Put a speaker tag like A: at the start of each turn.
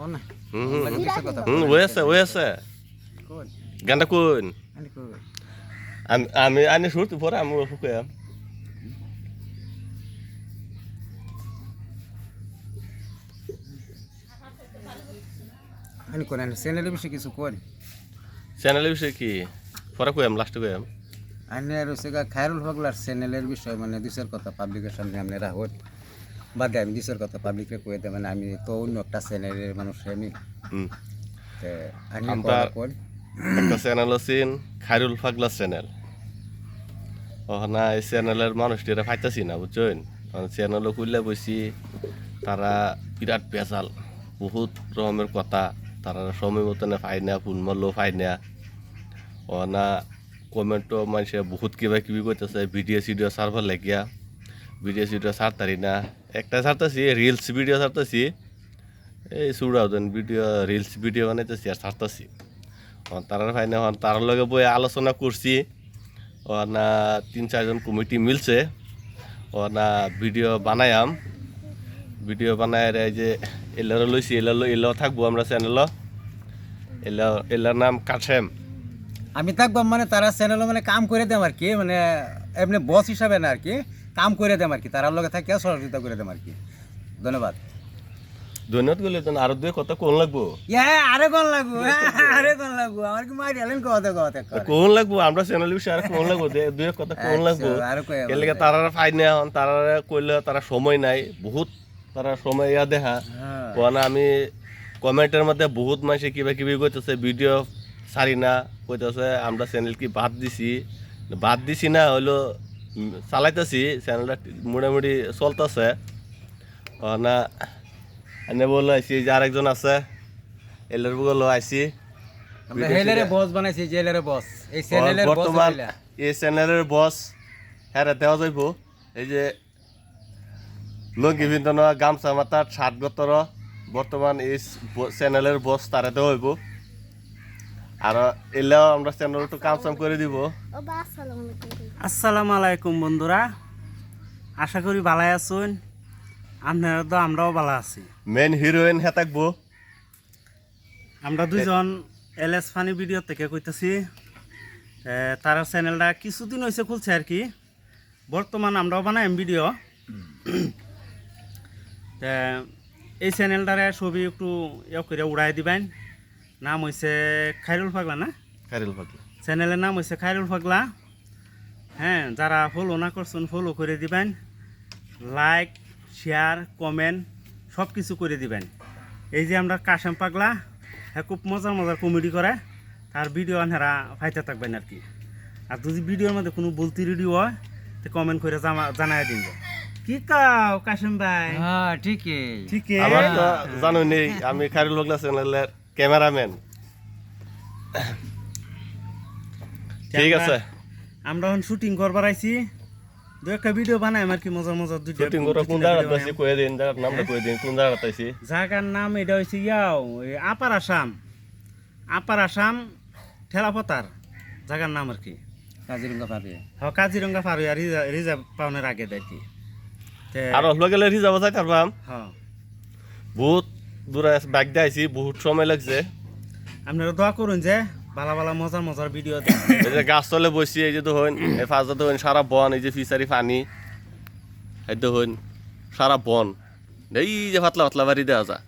A: কোন
B: হুম ওই আছে ওই আছে গানটা কোন আমি আমি আনি শুরু পরে আমি শুকাম
A: কোন আনি চ্যানেলের বিষয়ে কিছু কোন
B: চ্যানেলের বিষয়ে কি পরে কইম লাস্টে কইম
A: আনি আর হচ্ছে খায়রুল হগলার চ্যানেলের বিষয় মানে দুসের কথা পাবলিকের সামনে আপনি রাহত বাদে আমি দুসের কথা পাবলিকে কয়ে দেয় মানে আমি তো অন্য একটা চ্যানেলের মানুষ আমি।
B: আমরা- একটা চ্যানেল আছেন খাইরুল ফাগলা চ্যানেল ওখানে এই চ্যানেলের মানুষটিরা ফাইতাছি না বুঝছেন? চ্যানেলও খুললে বসি তারা বিরাট বেজাল বহুত রকমের কথা তারা সময় মতনে পাই না ফোন মারলেও পাই না। ওনা কমেন্টও মানুষে বহুত কিবা কিবি করতেছে ভিডিও সিডিও সার্ভার লাগিয়া। ভিডিও সিডিও ছাড়তারি না। একটা ছাড়তেছি রিলস ভিডিও ছাড়তেছি। এই চূড়াও যেন ভিডিও রিলস ভিডিও বানাইতেছি আর ছাড়তেছি। তারার ফাইনে হন তার লগে বই আলোচনা করছি। ও না তিন চারজন কমিটি মিলছে। ও না ভিডিও বানায়াম। ভিডিও বানায় এই যে এলারও লইছি এলার এলাও থাকব আমরা চ্যানেল এলা এলার নাম কাঠেম।
A: আমি থাকব মানে তারা চ্যানেলে মানে কাম করে দেম আর কি মানে এমনি বস হিসাবে না আর কি। কাম করে দেম আর কি তারার লগে থাকিয়া সহযোগিতা করে দেম আর কি। ধন্যবাদ।
B: ধন্যবাদ গেলে আরও দুই কথা কোন লাগবো?
A: ইয়া আরে কোন লাগবো? আরে কোন লাগবো? আমার কি মারি কথা কথা
B: কোন লাগবো? আমরা চ্যানেল বিষয়ে আর কোন লাগবো? দুই কথা কোন লাগবো?
A: আরও কই
B: এর লেগে তারা ফাইনে হন তারা কইলে তারা সময় নাই বহুত তারা সময় ইয়া দেখা
A: হ্যাঁ।
B: কারণ আমি কমেন্টের মধ্যে বহুত মানুষে কিবা কিবি কইতেছে ভিডিও সারি না কইতেছে আমরা চ্যানেল কি বাদ দিছি? বাদ দিছি না হইল উম, চালাইতেছি চ্যানেলটা মোটামুটি চলতেছে। না এনে বলে আইসি যে আরেকজন আছে এলের বলে আইসি
A: হেলারে বস বানাইছি জেলারে বস এই চ্যানেলের বস
B: বর্তমান। এই চ্যানেলের বস হ্যাঁ দেওয়া যাইব। এই যে লঙ্গি বিন্দন গামছা মাতার সাত গতর বর্তমান এই চ্যানেলের বস তারা দেওয়া হইব। আর এলেও আমরা চ্যানেল একটু কাম চাম করে দিব।
C: আসসালামু আলাইকুম বন্ধুরা। আশা করি ভালাই আছেন। আপনারা তো আমরাও ভালো আছি।
B: মেন হিরোইন হে থাকব।
C: আমরা দুইজন এল এস ফানি ভিডিও থেকে কইতেছি। তার চ্যানেলটা কিছুদিন হয়েছে খুলছে আর কি। বর্তমান আমরাও বানাই ভিডিও এই চ্যানেলটারে ছবি একটু ইয়ে করে উড়াই দিবেন। নাম হয়েছে খাইরুল পাগলা না?
B: খাইরুল ফাঁকি
C: চ্যানেলের নাম হচ্ছে খাইরুল পাগলা হ্যাঁ যারা ফলো না করছেন ফলো করে দিবেন। লাইক শেয়ার কমেন্ট সব কিছু করে দিবেন। এই যে আমরা কাশেম পাগলা হ্যাঁ খুব মজার মজার কমেডি করে তার ভিডিও আনহারা ফাইতে থাকবেন আর কি। আর যদি ভিডিওর মধ্যে কোনো বলতি রেডিও হয় তো কমেন্ট করে জামা- জানাই দিন কি কাও কাশেম ভাই?
A: হ্যাঁ ঠিকই।
C: ঠিক
B: আমার তো জানো নেই আমি খারিল বাগলা চ্যানেলের ক্যামেরাম্যান। ঠিক আছে।
C: আমরা এখন শুটিং করবার আইছি। দু একটা ভিডিও বানাই আর কি মজার মজার দুইটা
B: শুটিং করে কোন
C: video
B: আছি কয়ে দিন জায়গার নামটা কয়ে দিন কোন জায়গায় আছি
C: জায়গার নাম এটা হয়েছে ইয়াও আপার আসাম। আপার আসাম ঠেলাপতার জায়গার নাম আর কি।
A: কাজিরঙ্গা পাবে
C: হ কাজিরঙ্গা পার হইয়া রিজার্ভ পাওনের আগে দেখি
B: আর হলো গেলে রিজার্ভ যাই পারবাম
C: হ।
B: বহুত দূরে বাইক দিয়ে আইছি বহুত সময় লাগছে।
C: আপনারা দোয়া করুন যে ভালো ভালো মজার মজার ভিডিও
B: এই যে গাছ তলে বসি এই যে ধরুন হইন এই ফাঁসটা তো সারা বন এই যে ফিসারি পানি এই ধরুন হইন সারা বন। এই যে পাতলা পাতলা বাড়ি দেওয়া যা